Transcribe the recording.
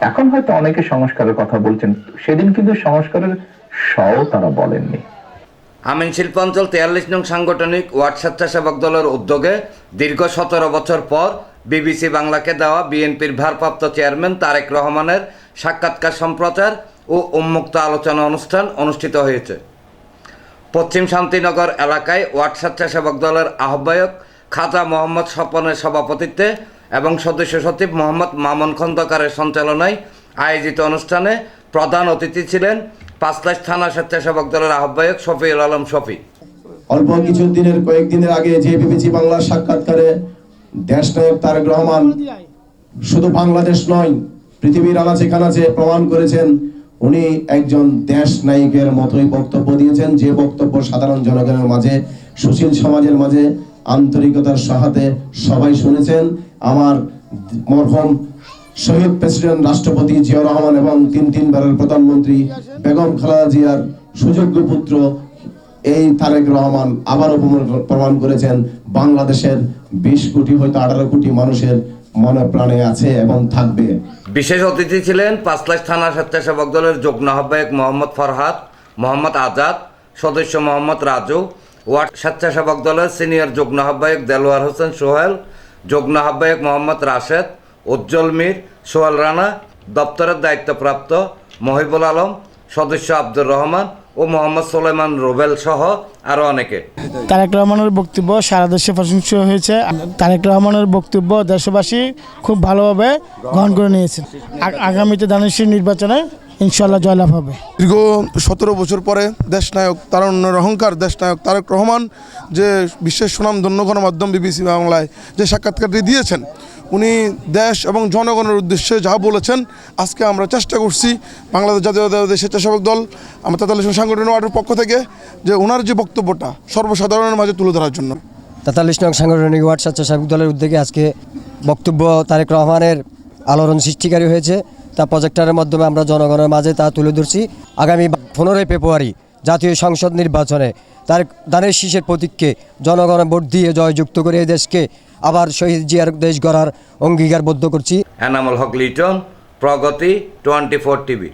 এখন হয়তো অনেকে সংস্কারের কথা বলছেন, সেদিন কিন্তু সংস্কারের সও তারা বলেননি। আমিন শিল্পাঞ্চল তেয়াল্লিশ নং সাংগঠনিক ওয়ার্ড স্বেচ্ছাসেবক দলের উদ্যোগে দীর্ঘ সতেরো বছর পর বিবিসি বাংলাকে দেওয়া বিএনপির ভারপ্রাপ্ত চেয়ারম্যান তারেক রহমানের সাক্ষাৎকার সম্প্রচার ও উন্মুক্ত আলোচনা অনুষ্ঠান অনুষ্ঠিত হয়েছে। পশ্চিম শান্তিনগর এলাকায় ওয়ার্ড স্বেচ্ছাসেবক দলের আহ্বায়ক খাজা মোহাম্মদ স্বপনের সভাপতিত্বে এবং সদস্য সচিব মোহাম্মদ মামুন খন্দকারের সঞ্চালনায় আয়োজিত অনুষ্ঠানে প্রধান অতিথি ছিলেন পাঁচলাশ থানা স্বেচ্ছাসেবক দলের আহ্বায়ক শফিউল আলম শফি। অল্প কিছু দিনের কয়েকদিনের আগে যে বিবিসি বাংলার সাক্ষাৎকারে দেশ নায়ক তারেক রহমান শুধু বাংলাদেশ নয়, পৃথিবীর আনাচে কানাচে প্রমাণ করেছেন, উনি একজন দেশ নায়কের মতোই বক্তব্য দিয়েছেন। যে বক্তব্য সাধারণ জনগণের মাঝে, সুশীল সমাজের মাঝে আন্তরিকতার সাহায্যে সবাই শুনেছেন। আমার মরহম শহীদ প্রেসিডেন্ট রাষ্ট্রপতি জিয়া রহমান এবং তিন তিনবারের প্রধানমন্ত্রী বেগম খালেদা জিয়ার সুযোগ্য পুত্র এই তারেক রহমান আবারও প্রমাণ- প্রমাণ করেছেন, বাংলাদেশের বিশ কোটি হয়তো আঠারো কোটি মানুষের মনে প্রাণে আছে এবং থাকবে। বিশেষ অতিথি ছিলেন পাঁচলাশ থানা স্বেচ্ছাসেবক দলের যুগ্ম আহ্বায়ক মোহাম্মদ ফরহাদ, মোহাম্মদ আজাদ, সদস্য মোহাম্মদ রাজু ওয়ার্ড স্বেচ্ছাসেবক দলের সিনিয়র যুগ্ম আহ্বায়ক দেলোয়ার হোসেন সোহেল, যুগ্ম আহ্বায়ক মোহাম্মদ রাশেদ, উজ্জ্বল মীর, সোহেল রানা, দপ্তরের দায়িত্বপ্রাপ্ত মহিবুল আলম, সদস্য আব্দুর রহমান ও মোহাম্মদ সোলেমান রুবেল সহ আরও অনেকে। তারেক রহমানের বক্তব্য সারা দেশে প্রশংসা হয়েছে। তারেক রহমানের বক্তব্য দেশবাসী খুব ভালোভাবে গ্রহণ করে নিয়েছেন আগামীতে দানেশ্বরী নির্বাচনে ইনশাল্লাহ জয়লাভ হবে। দীর্ঘ সতেরো বছর পরে দেশ দেশনায়ক তারুণ্যের অহংকার দেশনায়ক তারেক রহমান যে বিশ্বের সুনামধন্য গণমাধ্যম বিবিসি বাংলায় যে সাক্ষাৎকারটি দিয়েছেন উনি দেশ এবং জনগণের উদ্দেশ্যে যা বলেছেন আজকে আমরা চেষ্টা করছি বাংলাদেশ জাতীয়তাবাদী স্বেচ্ছাসেবক দল আমরা তেতাল্লিশ সাংগঠনিক ওয়ার্ডের পক্ষ থেকে যে ওনার যে বক্তব্যটা সর্বসাধারণের মাঝে তুলে ধরার জন্য। তেতাল্লিশ নং সাংগঠনিক ওয়ার্ড স্বেচ্ছাসেবক দলের উদ্যোগে আজকে বক্তব্য তারেক রহমানের আলোড়ন সৃষ্টিকারী হয়েছে। তা প্রজেক্টারের মাধ্যমে আমরা জনগণের মাঝে তা তুলে ধরছি আগামী পনেরোই ফেব্রুয়ারি জাতীয় সংসদ নির্বাচনে। তার দানের শীষের প্রতীককে জনগণ ভোট দিয়ে জয়যুক্ত করে এই দেশকে আবার শহীদ জিয়ার দেশ গড়ার অঙ্গীকারবদ্ধ করছি। Enamul Haque Liton, Pragati, twenty four TV.